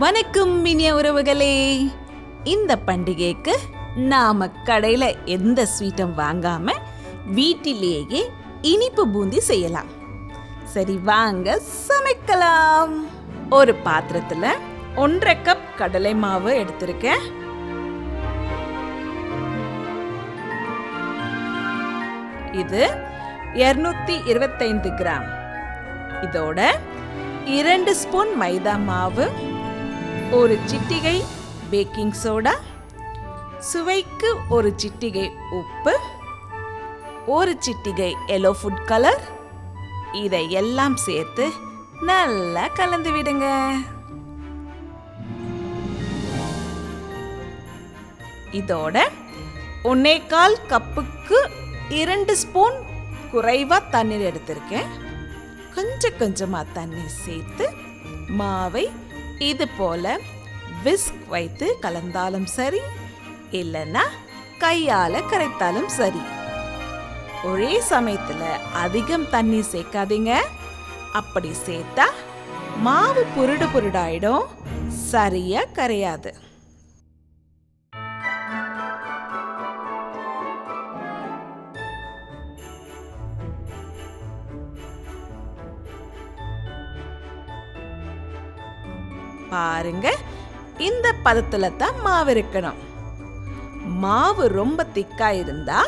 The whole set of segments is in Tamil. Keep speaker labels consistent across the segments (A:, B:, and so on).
A: வணக்கம் இனிய உறவுகளே. இந்த பண்டிகைக்கு நாம கடையில எந்த ஸ்வீட்டும் வாங்காம வீட்டிலேயே இனிப்பு பூந்தி செய்யலாம். சரி வாங்க சமைக்கலாம். ஒரு பாத்திரத்துல ஒன்றரை கப் கடலை மாவு எடுத்திருக்கேன். இது 225 இருபத்தைந்து கிராம். இதோட இரண்டு ஸ்பூன் மைதா மாவு ஒரு சிட்டிகை பேக்கிங் சோடா சுவைக்கு ஒரு சிட்டிகை உப்பு ஒரு சிட்டிகை எல்லோ ஃபுட் கலர் இதை எல்லாம் சேர்த்து நல்லா கலந்து விடுங்க. இதோட ஒன்னேகால் கப்புக்கு இரண்டு ஸ்பூன் குறைவாக தண்ணீர் எடுத்திருக்கேன். கொஞ்சம் கொஞ்சமாக தண்ணீர் சேர்த்து மாவை இது போல விஸ்க் வைத்து கலந்தாலும் சரி இல்லைன்னா கையால கரைத்தாலும் சரி. ஒரே சமயத்துல அதிகம் தண்ணி சேர்க்காதீங்க. அப்படி சேர்த்தா மாவு புருடு புருடாயிடும் சரியா கரையாது. பாருங்க. இந்த பதத்துல தான் மாவு இருக்கணும். மாவு ரொம்ப திக்கா இருந்தா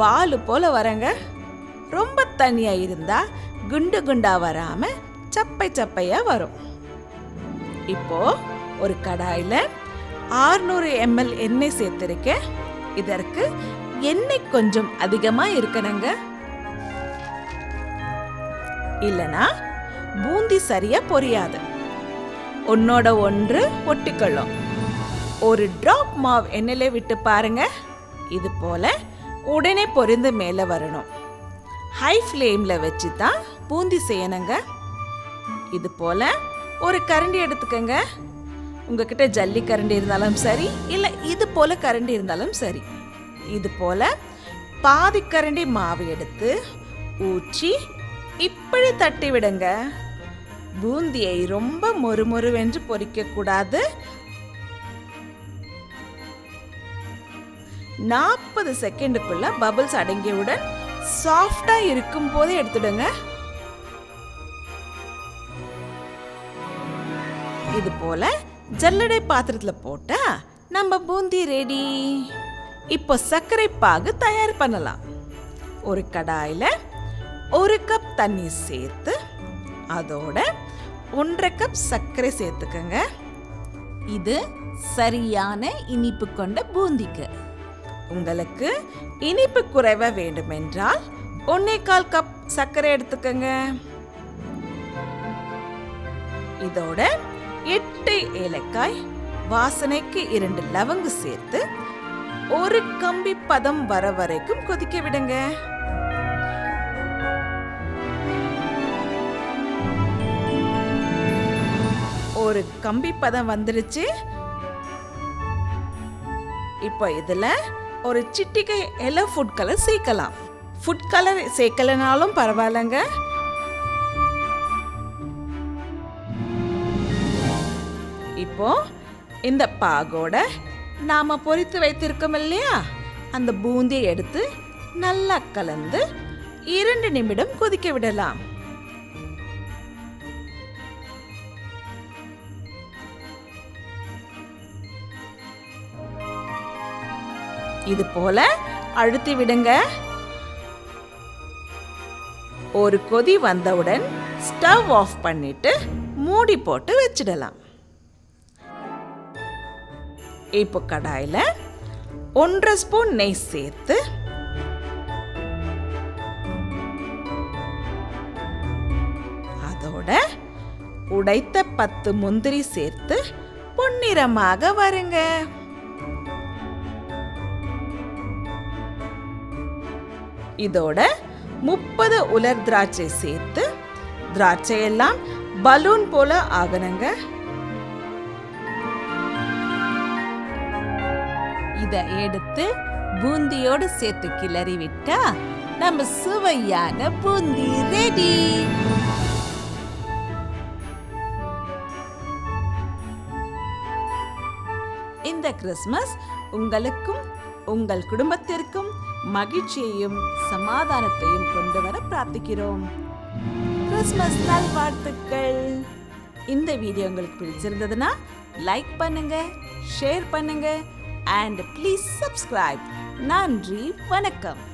A: வாலு போல வரங்க. ரொம்ப தண்ணியா இருந்தா குண்டு குண்டா வராம சப்பை சப்பையா வரும். இப்போ ஒரு கடாயில 600 எம்எல் எண்ணெய் சேர்த்திருக்கேன். இதற்கு எண்ணெய் கொஞ்சம் அதிகமா இருக்கணுங்க. இல்லனா பூந்தி சரியா பொரியாது. ஒன்னோட ஒன்று ஒட்டிக்கொள்ளும். ஒரு ட்ராப் மாவு எண்ணெயிலே விட்டு பாருங்க. இது போல உடனே பொரிந்து மேலே வரணும். ஹை ஃப்ளேமில் வச்சு தான் பூந்தி செய்யணுங்க. இது போல ஒரு கரண்டி எடுத்துக்கங்க. உங்ககிட்ட ஜல்லி கரண்டி இருந்தாலும் சரி இல்லை இது போல கரண்டி இருந்தாலும் சரி. இது போல பாதி கரண்டி மாவு எடுத்து ஊற்றி இப்படி தட்டி விடுங்க பூந்தியை ரொம்ப மொறுமொறுவென்று பொறிக்கக்கூடாது. நாற்பது செகண்டுக்குள்ள பபிள்ஸ் அடங்கியவுடன் சாஃப்டா இருக்கும் போதே எடுத்துடுங்க. இது போல ஜல்லடை பாத்திரத்துல போட்டா நம்ம பூந்தி ரெடி இப்போ சர்க்கரை பாகு தயார் பண்ணலாம். ஒரு கடாயில ஒரு கப் தண்ணி சேர்த்து அதோட ஒன்றரை கப் சர்க்கரை சேர்த்துக்கோங்க. இது சரியான இனிப்பு கொண்ட பூந்திக்கு. உங்களுக்கு இனிப்பு குறைவ வேண்டுமென்றால் ஒன்னே கால் கப் சர்க்கரை எடுத்துக்கங்க. இதோட எட்டு ஏலக்காய் வாசனைக்கு இரண்டு லவங்கு சேர்த்து ஒரு கம்பி பதம் வர வரைக்கும் கொதிக்க விடுங்க. ஒரு கம்பி பதம் வந்துருச்சு. இப்போ இதில் ஒரு சிட்டிகை எல்லோ ஃபுட் கலர் சேர்க்கலாம். ஃபுட் கலர் சேர்க்கலனாலும் பரவாயில்லைங்க. இப்போ இந்த பாகோட நாம பொரித்து வைத்திருக்கோம் இல்லையா? அந்த பூந்தியை எடுத்து நல்லா கலந்து இரண்டு நிமிடம் கொதிக்க விடலாம். இது போல அழுத்தி விடுங்க. ஒரு கொதி வந்தவுடன் ஸ்டவ் ஆஃப் பண்ணிட்டு மூடி போட்டு வச்சிடலாம். இப்போ கடாயில ஒன்றரை ஸ்பூன் நெய் சேர்த்து அதோட உடைத்த பத்து முந்திரி சேர்த்து பொன்னிறமாக வருங்க. இதோட முப்பது உலர் திராட்சை சேர்த்து திராட்சை எல்லாம் பலூன் போல ஆகணுங்க. இதை எடுத்து பூந்தியோடு சேர்த்து கிளறி விட்டா நம்ம சுவையான பூந்தி ரெடி. கிறிஸ்மஸ் உங்களுக்கும் உங்கள் குடும்பத்திற்கும் மகிழ்ச்சியையும் சமாதானத்தையும் கொண்டு வர பிரார்த்திக்கிறோம். கிறிஸ்மஸ் நல்வாழ்த்துக்கள். இந்த வீடியோ உங்களுக்கு பிடிச்சிருந்ததுன்னா லைக் பண்ணுங்க ஷேர் பண்ணுங்க அண்ட் ப்ளீஸ் சப்ஸ்கிரைப் நன்றி வணக்கம்.